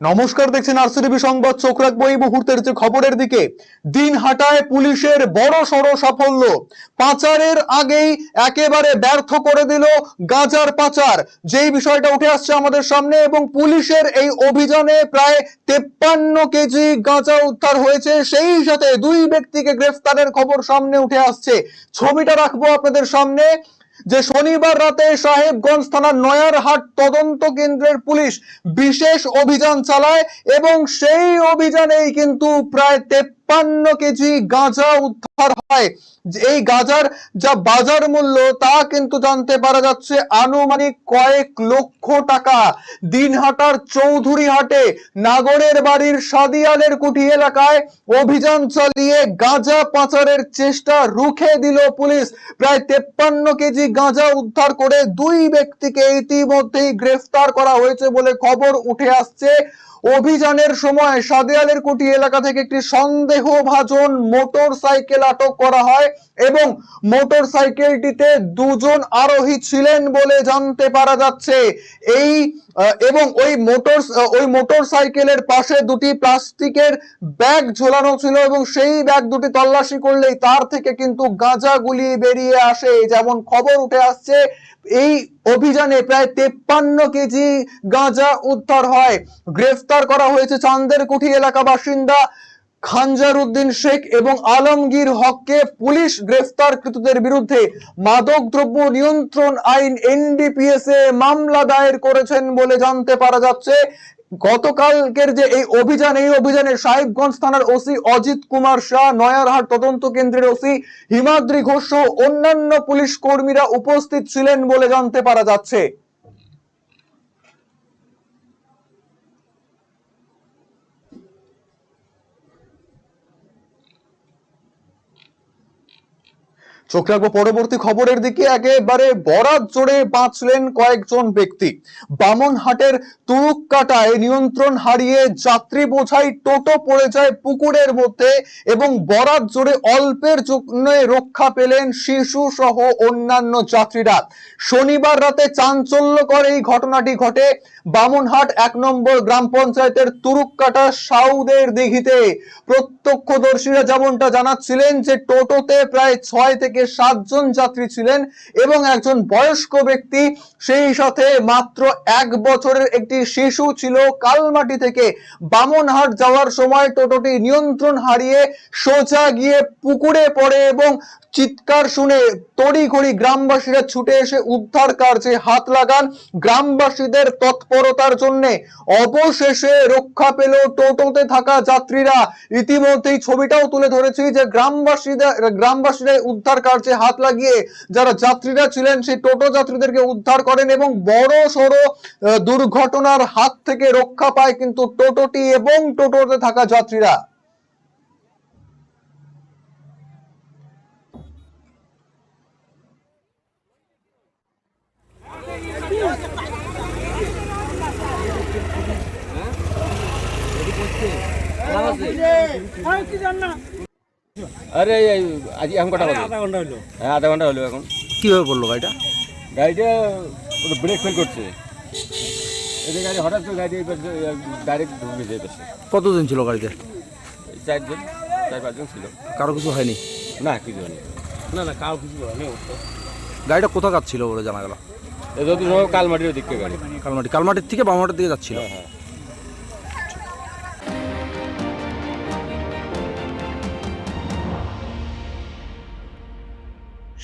নমস্কার, দেখছেন আরসিটিভি সংবাদ। চোখ রাখব এই মুহূর্তের যে খবরের দিকে। দিন হাটায় পুলিশের বড় সড় সাফল্য। পাচারের আগেই একেবারে ব্যর্থ করে দিল গাজার পাচার। যেই বিষয়টা উঠে আসছে আমাদের সামনে এবং পুলিশের এই অভিযানে প্রায় তেপ্পান্ন কেজি গাঁজা উদ্ধার হয়েছে, সেই সাথে দুই ব্যক্তিকে গ্রেফতারের খবর সামনে উঠে আসছে। ছবিটা রাখব আপনাদের সামনে। যে শনিবার রাতে সাহেবগঞ্জ থানার নয়ারহাট তদন্ত কেন্দ্রের পুলিশ বিশেষ অভিযান চালায় এবং সেই অভিযানেই কিন্তু প্রায় তেপ্পান্ন কেজি গাঁজা উদ্ধার হয়। এই গাঁজার যা বাজার মূল্য, তা কিন্তু জানতে পারা যাচ্ছে আনুমানিক কয়েক লক্ষ টাকা। দিনহাটার চৌধুরী হাটে নাগরের বাড়ির সাদিয়ালের কুঠি এলাকায় অভিযান চালিয়ে গাঁজা পাচারের চেষ্টা রুখে দিল পুলিশ। প্রায় তেপ্পান্ন কেজি গাঁজা উদ্ধার করে দুই ব্যক্তিকে ইতিমধ্যেই গ্রেফতার করা হয়েছে বলে খবর উঠে আসছে। অভিযানের সময় সাদিয়ালের কুটি এলাকা থেকে একটি সন্দেহভাজন মোটর সাইকেল আটক করা হয় এবং মোটর সাইকেলটিতে দুজন আরোহী ছিলেন বলে জানতে পারা যাচ্ছে। এই এবং ওই মোটর ওই মোটর সাইকেলের পাশে দুটি প্লাস্টিকের ব্যাগ ঝোলানো ছিল এবং সেই ব্যাগ দুটি তল্লাশি করলেই তার থেকে কিন্তু গাঁজা গুলি বেরিয়ে আসে, যেমন খবর উঠে আসছে এই অভিযানে প্রায় তেপ্পান্ন কেজি গাঁজা উদ্ধার হয়। গ্রেফতার করা হয়েছে চান্দের কুঠি এলাকা বাসিন্দা খানজার উদ্দিন শেখ এবং আলমগীর হককে পুলিশ গ্রেফতারকৃতদের বিরুদ্ধে মাদক দ্রব্য নিয়ন্ত্রণ আইন এনডিপিএস এ মামলা দায়ের করেছেন বলে জানতে পারা যাচ্ছে। গতকালকের যে এই অভিযান, এই অভিযানে সাহেবগঞ্জ থানার ওসি অজিত কুমার শাহ, নয়ারহাট তদন্ত কেন্দ্রের ওসি হিমাদ্রি ঘোষ অন্যান্য পুলিশ কর্মীরা উপস্থিত ছিলেন বলে জানতে পারা যাচ্ছে। চোখ রাখব পরবর্তী খবরের দিকে, একেবারে বরাত জোরে বাঁচলেন কয়েকজন ব্যক্তি। বামনহাটের তুরুক কাটায় নিয়ন্ত্রণ হারিয়ে যাত্রী বোঝাই টোটো পড়ে যায় পুকুরের মধ্যে এবং বরাত জোরে অল্পের জন্য রক্ষা পেলেন শিশু সহ অন্যান্য যাত্রীরা। শনিবার রাতে চাঞ্চল্যকর এই ঘটনাটি ঘটে বামনহাট এক নম্বর গ্রাম পঞ্চায়েতের তুরুককাটা সাউদের দিঘিতে। প্রত্যক্ষদর্শীরা যেমনটা জানাচ্ছিলেন যে টোটোতে প্রায় ছয় থেকে সাতজন যাত্রী ছিলেন এবং একজন বয়স্ক ব্যক্তি। সেই সাথে মাত্র এক বছরের একটি শিশু ছিল। কালমাটি থেকে বামনহাট যাওয়ার সময় টোটোটি নিয়ন্ত্রণ হারিয়ে সোজা গিয়ে পুকুরে পড়ে এবং চিৎকার শুনে তড়িঘড়ি গ্রামবাসীরা ছুটে এসে উদ্ধার কার্যে হাত লাগান। গ্রামবাসীদের তৎপরতার জন্য অবশেষে রক্ষা পেল টোটোতে থাকা যাত্রীরা। ইতিমধ্যেই ছবিটাও তুলে ধরেছি যে গ্রামবাসীদের গ্রামবাসীরা উদ্ধার কার্যে হাত লাগিয়ে যারা যাত্রীরা ছিলেন সেই টোটো যাত্রীদেরকে উদ্ধার করেন এবং বড় সড়ো দুর্ঘটনার হাত থেকে রক্ষা পায় কিন্তু টোটোটি এবং টোটোতে থাকা যাত্রীরা। আরে এই আজ এখন কটা আধা ঘণ্টা হলো হ্যাঁ আধা ঘণ্টা হলো এখন। কীভাবে পড়ল গাড়িটা? গাড়িটা ব্রেক ফেল করছে। এদের গাড়ি হঠাৎ করে গাড়ি ডাইরেক্ট ঢুকে যেতে কতদিন ছিল গাড়িতে? চারজন চার পাঁচজন ছিল। কারও কিছু হয়নি? না কিছু নেই না না কারও কিছু হয়নি গাড়িটা কোথাকার ছিল বলে জানা গেল? এ যত কালমাটির দিকে গাড়ি। কালমাটি কালমাটির থেকে বামাটির দিকে যাচ্ছিল? হ্যাঁ হ্যাঁ।